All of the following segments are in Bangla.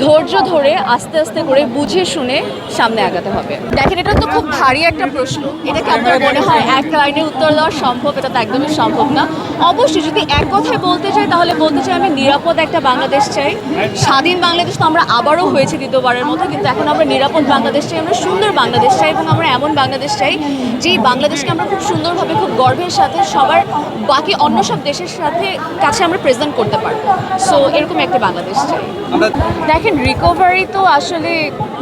ধৈর্য ধরে, আস্তে আস্তে করে বুঝে শুনে সামনে আগাতে হবে। দেখেন, এটা তো খুব ভারী একটা প্রশ্ন। এটাকে আপনার মনে হয় এক লাইনে উত্তর দেওয়া সম্ভব? এটা তো একদমই সম্ভব না। অবশ্যই যদি এক কথায় বলতে চাই তাহলে বলতে চাই আমি নিরাপদ একটা বাংলাদেশ চাই। স্বাধীন বাংলাদেশ তো আমরা আবারও হয়েছে দ্বিতীয়বারের মতো কিন্তু এখন আমরা নিরাপদ বাংলাদেশ চাই আমরা সুন্দর বাংলাদেশ চাই এবং আমরা এমন বাংলাদেশ চাই যেই বাংলাদেশকে আমরা খুব সুন্দরভাবে খুব গর্বের সাথে সবার বাকি অন্য সব দেশের সাথে কাছে আমরা প্রেজেন্ট করতে পারব। সো এরকম একটা বাংলাদেশ চাই। দেখেন রিকভারি তো আসলে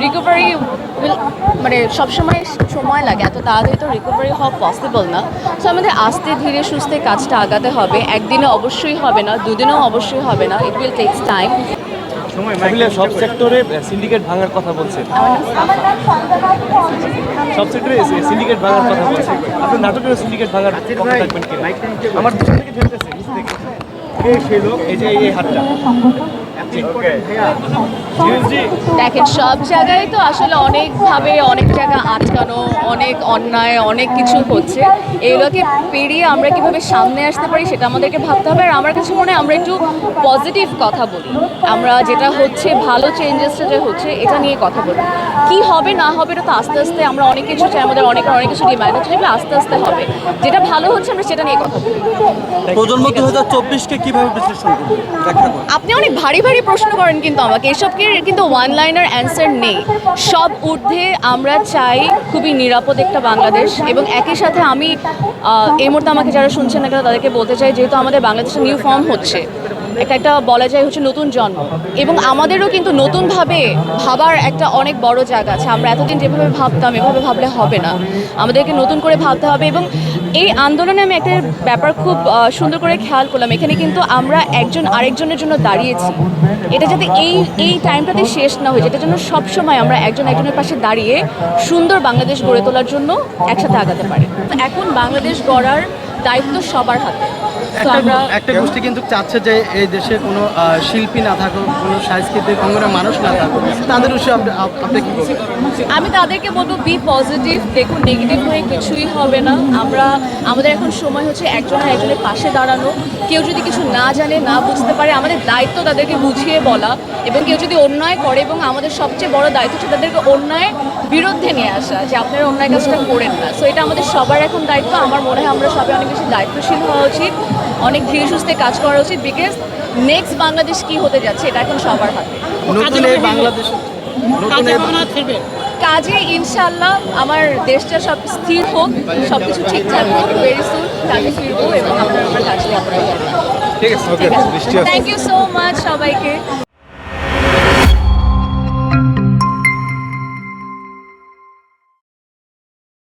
রিকভারি মানে সবসময় সময় লাগে এত তাড়াতাড়ি তো রিকভারি হওয়া পসিবল না। সো আমাদের আস্তে ধীরে সুস্থে কাজটা আগাতে হবে। একদিনে অবশ্যই হবে না দুদিনেও অবশ্যই হবে না। ইট উইল টেক্স টাইম সব সেক্টরে সিন্ডিকেট ভাঙার কথা বলছে। সব সেক্টরে সিন্ডিকেট ভাঙার কথা বলছে। আপনি নাটকের সিন্ডিকেট ভাঙার পক্ষে থাকবেন আমার পিছন থেকে ঠেলতেছে নিচ এই সেই লোক? এই যে এই হাতটা। দেখেন সব জায়গায় তো আসলে অনেকভাবে অনেক জায়গা আটকানো অনেক অন্যায় অনেক কিছু হচ্ছে। এগুলোকে পেরিয়ে আমরা কীভাবে সামনে আসতে পারি সেটা আমাদেরকে ভাবতে হবে। আর আমার কাছে মনে হয় আমরা একটু পজিটিভ কথা বলি। আমরা যেটা হচ্ছে ভালো চেঞ্জেসটা যে হচ্ছে এটা নিয়ে কথা বলি। কি হবে না হবে এটা তো আস্তে আস্তে আমরা অনেক কিছু চাই আমাদের অনেক অনেক কিছু ডিমান্ড যেগুলো আস্তে আস্তে হবে। যেটা ভালো হচ্ছে আমরা সেটা নিয়ে কথা বলি। প্রজন্ম দু হাজার চব্বিশকে কীভাবে বিশ্লেষণ করবে? আপনি অনেক ভারী ভারী প্রশ্ন করেন কিন্তু আমাকে। এসবকে কিন্তু ওয়ান লাইনার অ্যান্সার নেই। সব ঊর্ধ্বে আমরা চাই খুবই নিরাপদ একটা বাংলাদেশ এবং একই সাথে আমি এই মুহূর্তে আমাকে যারা শুনছেন না কেন তাদেরকে বলতে চাই, যেহেতু আমাদের বাংলাদেশে নিউ ফর্ম হচ্ছে একটা একটা বলা যায় হচ্ছে নতুন জন্ম। এবং আমাদেরও কিন্তু নতুনভাবে ভাবার একটা অনেক বড় জায়গা আছে। আমরা এতদিন যেভাবে ভাবতাম, এভাবে ভাবলে হবে না। আমাদেরকে নতুন করে ভাবতে হবে এবং এই আন্দোলনে আমি একটা ব্যাপার খুব সুন্দর করে খেয়াল করলাম। এখানে কিন্তু আমরা একজন আরেকজনের জন্য দাঁড়িয়েছি। এটা যাতে এই এই টাইমটাতে শেষ না হয়ে যায় এটার জন্য সবসময় আমরা একজন একজনের পাশে দাঁড়িয়ে সুন্দর বাংলাদেশ গড়ে তোলার জন্য একসাথে আগাতে পারি। এখন বাংলাদেশ গড়ার দায়িত্ব সবার হাতে। একটা গোষ্ঠী কিন্তু চাচ্ছে যে এই দেশে কোনো শিল্পী না থাকুক কোনো সাংস্কৃতিক অঙ্গনের মানুষ না থাকুক তাদের উৎসব আপনি কি আমি তাদেরকে বলব বি পজিটিভ দেখুন নেগেটিভ হয়ে কিছুই হবে না। আমরা আমাদের এখন সময় হচ্ছে একজন একজনের পাশে দাঁড়ানো। কেউ যদি কিছু না জানে না বুঝতে পারে আমাদের দায়িত্ব তাদেরকে বুঝিয়ে বলা এবং কেউ যদি অন্যায় করে এবং আমাদের সবচেয়ে বড় দায়িত্ব হচ্ছে তাদেরকে অন্যায়ের বিরুদ্ধে নিয়ে আসা যে আপনারা অন্যায় কাজটা করেন না। সো এটা আমাদের সবার এখন দায়িত্ব। আমার মনে হয় আমরা সবাই অনেক বেশি দায়িত্বশীল হওয়া উচিত। অনেক ধীরে সুস্থে কাজ করা উচিত বিকজ নেক্সট বাংলাদেশ কি হতে যাচ্ছে এটা এখন সবার হাতে। নতুন এই বাংলাদেশ নতুন এই কাজে ইনশাল্লাহ আমার দেশটা সব স্থির হোক সবকিছু ঠিকঠাক হোক ভেরি সুন কাজে ফিরবো এবং আমরা আমার কাজটা ঠিক আছে থ্যাংক ইউ সো মাচ সবাইকে।